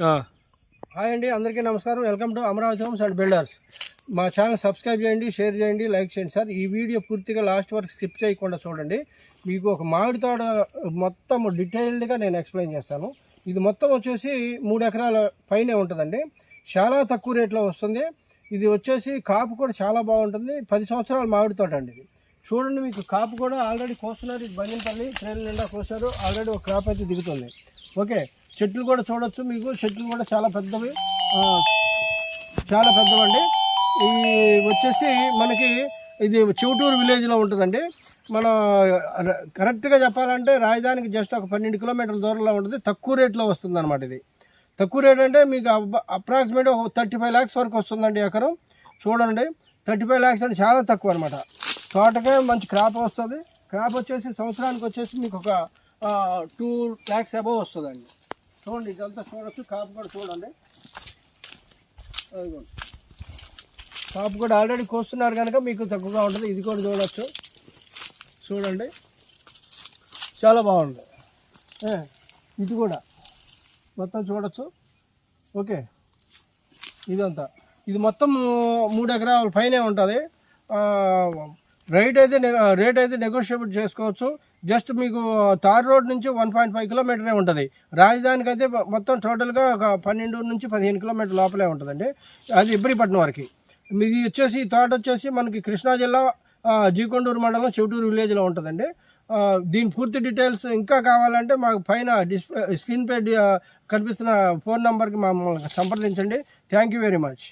Hi అండి అందరికీ నమస్కారం. Welcome to Amaravati homes and builders. మా ఛానల్ సబ్స్క్రైబ్ చేయండి షేర్ చేయండి లైక్ చేయండి. సార్ ఈ వీడియో పూర్తిగా లాస్ట్ వరకు స్కిప్ చేయకుండా చూడండి. మీకు ఒక మామిడి తోట మొత్తం డీటెయిల్డ్గా నేను ఎక్స్ప్లెయిన్ చేస్తాను. ఇది మొత్తం వచ్చేసి మూడు ఎకరాల పైనే ఉంటుందండి. చాలా తక్కువ రేట్లో వస్తుంది. ఇది వచ్చేసి కాపు కూడా చాలా బాగుంటుంది. పది సంవత్సరాల మామిడి తోట అండి ఇది. చూడండి మీకు కాపు కూడా ఆల్రెడీ కోస్తున్నారు. ఇది బంగినపల్లి ట్రైన్ నిండా కోసారు ఆల్రెడీ ఒక క్రాప్ అయితే దిగుతుంది. ఓకే. చెట్లు కూడా చూడొచ్చు మీకు. చెట్లు కూడా చాలా పెద్దవి. చాలా పెద్దవండి. ఈ వచ్చేసి మనకి ఇది చెవుటూరు విలేజ్లో ఉంటుందండి. మనం కరెక్ట్గా చెప్పాలంటే రాజధానికి జస్ట్ ఒక పన్నెండు కిలోమీటర్ల దూరంలో ఉంటుంది. తక్కువ రేట్లో వస్తుందన్నమాట ఇది. తక్కువ రేట్ అంటే మీకు అప్రాక్సిమేట్ ఒక థర్టీ ఫైవ్ ల్యాక్స్ వరకు వస్తుందండి ఎకరం. చూడండి. థర్టీ ఫైవ్ ల్యాక్స్ అంటే చాలా తక్కువ అనమాట తోటకే మంచి క్రాప్ వస్తుంది. క్రాప్ వచ్చేసి సంవత్సరానికి వచ్చేసి మీకు ఒక టూ ల్యాక్స్ అబవ్ వస్తుందండి. చూడండి ఇదంతా చూడొచ్చు. కాపు కూడా చూడండి. అదిగోండి. కాపు కూడా ఆల్రెడీ కోస్తున్నారు కనుక మీకు తక్కువగా ఉంటుంది. ఇది కూడా చూడొచ్చు. చూడండి. చాలా బాగుంది. ఇది కూడా. మొత్తం చూడొచ్చు. ఓకే. ఇదంతా. ఇది మొత్తం మూడు ఎకరాల పైనే ఉంటుంది. రైట్ అయితే రేట్ అయితే నెగోషియబుల్ చేసుకోవచ్చు. జస్ట్ మీకు తార్ రోడ్ నుంచి వన్ పాయింట్ ఫైవ్ కిలోమీటరే ఉంటుంది. రాజధానికి అయితే మొత్తం టోటల్గా ఒక పన్నెండు నుంచి పదిహేను కిలోమీటర్ లోపలే ఉంటుందండి. అది ఇబ్రిపట్నం వరకు. ఇది వచ్చేసి తోట వచ్చేసి మనకి కృష్ణా జిల్లా జీకొండూరు మండలం చెవిటూరు విలేజ్లో ఉంటుందండి. దీని పూర్తి డీటెయిల్స్ ఇంకా కావాలంటే మాకు పైన డిస్ప్లే స్క్రీన్ పై కనిపిస్తున్న ఫోన్ నెంబర్కి మమ్మల్ని సంప్రదించండి. Thank you very much